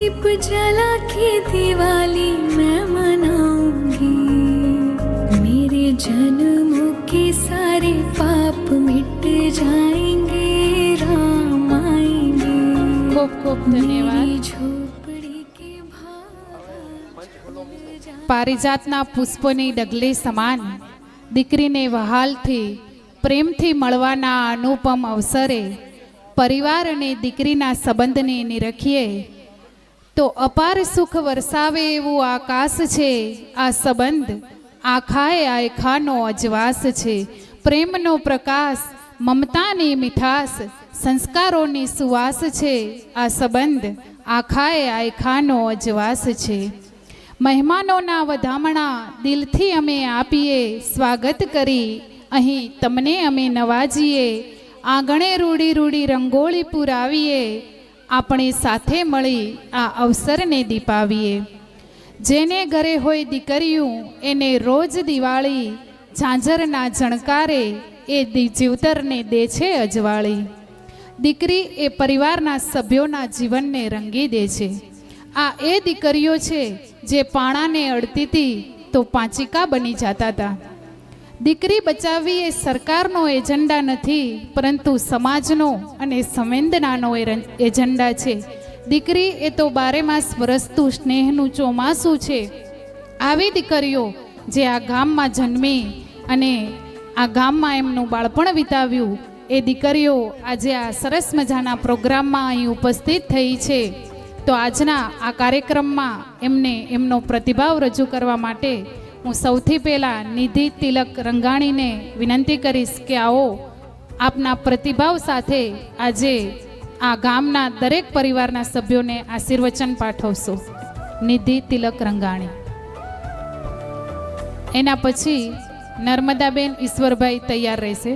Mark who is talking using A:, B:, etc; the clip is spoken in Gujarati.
A: दीप जला के दिवाली मैं मनाऊंगी मेरे जन्मों के सारे पाप मिट जाएंगे राम आएंगे
B: ખૂબ ખૂબ ધન્યવાદ
A: मेरी झोपड़ी के भाव
B: પારિજાતના પુષ્પોની ડગલે સમાન દીકરીને વહાલથી પ્રેમથી મળવાના અનુપમ અવસરે પરિવાર અને દીકરીના સંબંધને નિરખીએ તો અપાર સુખ વરસાવે એવું આકાશ છે, આ સંબંધ. આખાએ આયખાનો અજવાસ છે. પ્રેમનો પ્રકાશ, મમતાની મીઠાશ સંસ્કારોની સુવાસ છે. આ સંબંધ આખાએ આયખાનો અજવાસ છે. મહેમાનોના વધામણા દિલથી અમે આપીએ, સ્વાગત કરી. અહીં તમને અમે નવાજીએ. આંગણે રૂડી રૂડી રંગોળી પુરાવીએ. આપણે સાથે મળી આ અવસરને દીપાવીએ. જેને ઘરે હોય દીકરીયું, એને રોજ દિવાળી, ઝાંઝરના જણકારે એ જીવતરને દે છે અજવાળી. દીકરી એ પરિવારના સભ્યોના જીવનને રંગી દે છે. આ એ દીકરીઓ છે જે પાણાને અડતી હતી તો પાંચિકા બની જતા હતા. દીકરી બચાવવી એ સરકારનો એજન્ડા નથી, પરંતુ સમાજનો અને સંવેદનાનો એજન્ડા છે. દીકરી એ તો બારે માસ વરસતું સ્નેહનું ચોમાસું છે. આવી દીકરીઓ જે આ ગામમાં જન્મી અને આ ગામમાં એમનું બાળપણ વિતાવ્યું, એ દીકરીઓ આજે આ સરસ મજાના પ્રોગ્રામમાં અહીં ઉપસ્થિત થઈ છે. તો આજના આ કાર્યક્રમમાં એમને એમનો પ્રતિભાવ રજૂ કરવા માટે હું સૌથી પહેલાં નિધિ તિલક રંગાણીને વિનંતી કરીશ કે આવો આપના પ્રતિભાવ સાથે આજે આ ગામના દરેક પરિવારના સભ્યોને આશીર્વચન પાઠવશો. નિધિ તિલક રંગાણી. એના પછી નર્મદાબેન ઈશ્વરભાઈ તૈયાર રહેશે.